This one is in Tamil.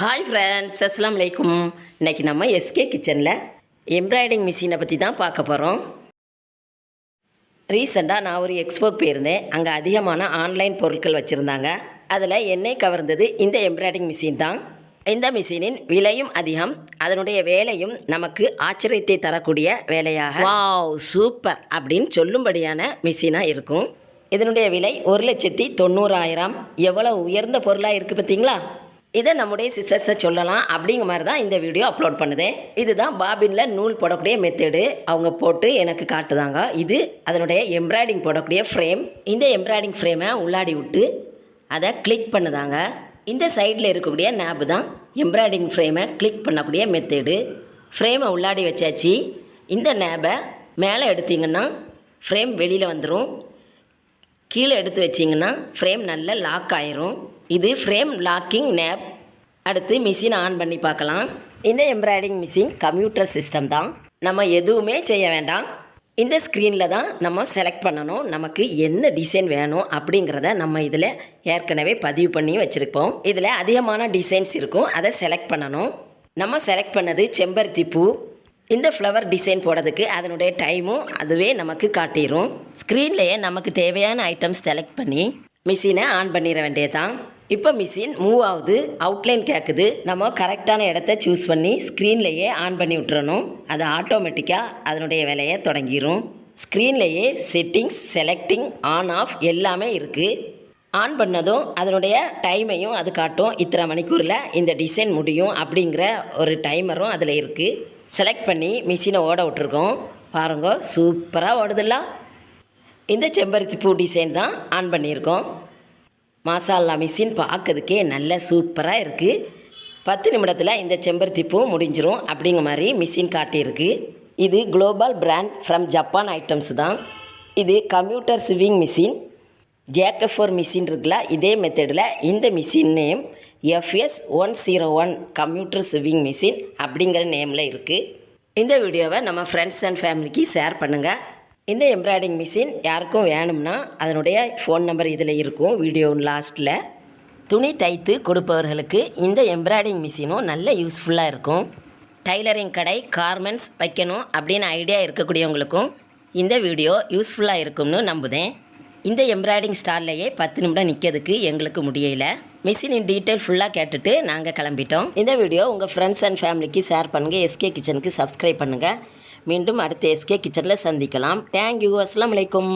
ஹாய் ஃப்ரெண்ட்ஸ் அஸ்லாம் வலைக்கும் இன்னைக்கு நம்ம எஸ்கே கிச்சனில் எம்ப்ராய்டிங் மிஷினை பற்றி தான் பார்க்க போகிறோம் ரீசெண்டாக நான் ஒரு எக்ஸ்போ போயிருந்தேன். அங்கே அதிகமான ஆன்லைன் பொருட்கள் வச்சுருந்தாங்க. அதில் என்னை கவர்ந்தது இந்த எம்ப்ராய்டிங் மிஷின் தான். இந்த மிஷினின் விலையும் அதிகம். அதனுடைய வேலையும் நமக்கு ஆச்சரியத்தை தரக்கூடிய வேலையாக. வாவ் சூப்பர் அப்படின்னு சொல்லும்படியான மிஷினாக இருக்கும். இதனுடைய விலை ஒரு லட்சத்தி தொண்ணூறாயிரம். எவ்வளோ உயர்ந்த பொருளாக இருக்குது பார்த்தீங்களா? இதை நம்முடைய சிஸ்டர்ஸை சொல்லலாம் அப்படிங்கிற மாதிரி தான் இந்த வீடியோ அப்லோட் பண்ணுதேன் இதுதான் பாபினில் நூல் போடக்கூடிய மெத்தடு அவங்க போட்டு எனக்கு காட்டுதாங்க. இது அதனுடைய எம்ப்ராய்டிங் போடக்கூடிய ஃப்ரேம் இந்த எம்ப்ராய்டிங் ஃப்ரேமை உள்ளாடி விட்டு அதை கிளிக் பண்ணுதாங்க. இந்த சைடில் இருக்கக்கூடிய நேபு தான் எம்ப்ராய்டிங் ஃப்ரேமை கிளிக் பண்ணக்கூடிய மெத்தேடு ஃப்ரேமை உள்ளாடி வச்சாச்சு. இந்த நேபை மேலே எடுத்தீங்கன்னா ஃப்ரேம் வெளியில் வந்துடும் கீழே எடுத்து வச்சிங்கன்னா ஃப்ரேம் நல்லா லாக் ஆயிரும். இது ஃப்ரேம் லாக்கிங் நேப் அடுத்து மிஷின் ஆன் பண்ணி பார்க்கலாம். இந்த எம்ப்ராய்டிங் மிஷின் கம்ப்யூட்டர் சிஸ்டம் தான். நம்ம எதுவுமே செய்ய வேண்டாம். இந்த ஸ்க்ரீனில் தான் நம்ம செலக்ட் பண்ணணும். நமக்கு என்ன டிசைன் வேணும் அப்படிங்கிறத நம்ம இதில் ஏற்கனவே பதிவு பண்ணி வச்சுருப்போம். இதில் அதிகமான டிசைன்ஸ் இருக்கும். அதை செலக்ட் பண்ணணும். நம்ம செலக்ட் பண்ணது செம்பருத்தி பூ. இந்த ஃப்ளவர் டிசைன் போடுறதுக்கு அதனுடைய டைமும் அதுவே நமக்கு காட்டிடும் ஸ்க்ரீன்லேயே நமக்கு தேவையான ஐட்டம்ஸ் செலக்ட் பண்ணி மிஷினை ஆன் பண்ணிட வேண்டியதுதான். இப்போ மிஷின் மூவ் ஆகுது அவுட்லைன் கேட்குது நம்ம கரெக்டான இடத்த சூஸ் பண்ணி ஸ்க்ரீன்லேயே ஆன் பண்ணி விட்டுறணும். அது ஆட்டோமேட்டிக்காக அதனுடைய வேலையை தொடங்கிடும் ஸ்க்ரீன்லேயே செட்டிங்ஸ் செலக்டிங் ஆன் ஆஃப் எல்லாமே இருக்குது ஆன் பண்ணதும் அதனுடைய டைமையும் அது காட்டும். இத்தனை மணிக்கூரில் இந்த டிசைன் முடியும் அப்படிங்கிற ஒரு டைமரும் அதில் இருக்குது செலக்ட் பண்ணி மிஷினை ஓட விட்ருக்கோம் பாருங்க சூப்பராக ஓடுதில்ல. இந்த செம்பருத்தி பூ டிசைன் தான் ஆன் பண்ணியிருக்கோம். மசாலா மிஷின் பார்க்கறதுக்கே நல்ல சூப்பராக இருக்குது பத்து நிமிடத்தில் இந்த செம்பருத்தி பூ முடிஞ்சிரும் அப்படிங்கிற மாதிரி மிஷின் காட்டியிருக்கு. இது global brand from Japan items தான். இது கம்ப்யூட்டர் சிவிங் மிஷின் ஜேக்கஃபோர் மிஷின் இருக்குல்ல இதே மெத்தடில் இந்த machine name FS one zero one computer sewing machine அப்படிங்கிற நேமில் இருக்குது இந்த வீடியோவை நம்ம ஃப்ரெண்ட்ஸ் அண்ட் ஃபேமிலிக்கு ஷேர் பண்ணுங்கள் இந்த எம்ப்ராய்டிங் மிஷின் யாருக்கும் வேணும்னா அதனுடைய ஃபோன் நம்பர் இதில் இருக்கும் வீடியோ லாஸ்ட்டில் துணி தைத்து கொடுப்பவர்களுக்கு இந்த எம்ப்ராய்டிங் மிஷினும் நல்ல யூஸ்ஃபுல்லாக இருக்கும். டைலரிங் கடை கார்மெண்ட்ஸ் வைக்கணும் அப்படின்னு ஐடியா இருக்கக்கூடியவங்களுக்கும் இந்த வீடியோ யூஸ்ஃபுல்லாக இருக்கும்னு நம்புதேன். இந்த எம்ப்ராய்டிங் ஸ்டால்லையே பத்து நிமிடம் நிற்கிறதுக்கு எங்களுக்கு முடியலை. மிஷினின் டீட்டெயில் ஃபுல்லாக கேட்டுட்டு நாங்கள் கிளம்பிட்டோம். இந்த வீடியோ உங்கள் ஃப்ரெண்ட்ஸ் அண்ட் ஃபேமிலிக்கு ஷேர் பண்ணுங்கள் எஸ்கே கிச்சனுக்கு சப்ஸ்கிரைப் பண்ணுங்கள் மீண்டும் அடுத்த எஸ்கே கிச்சனில் சந்திக்கலாம். தேங்க்யூ அஸ்லாம் வலைக்கும்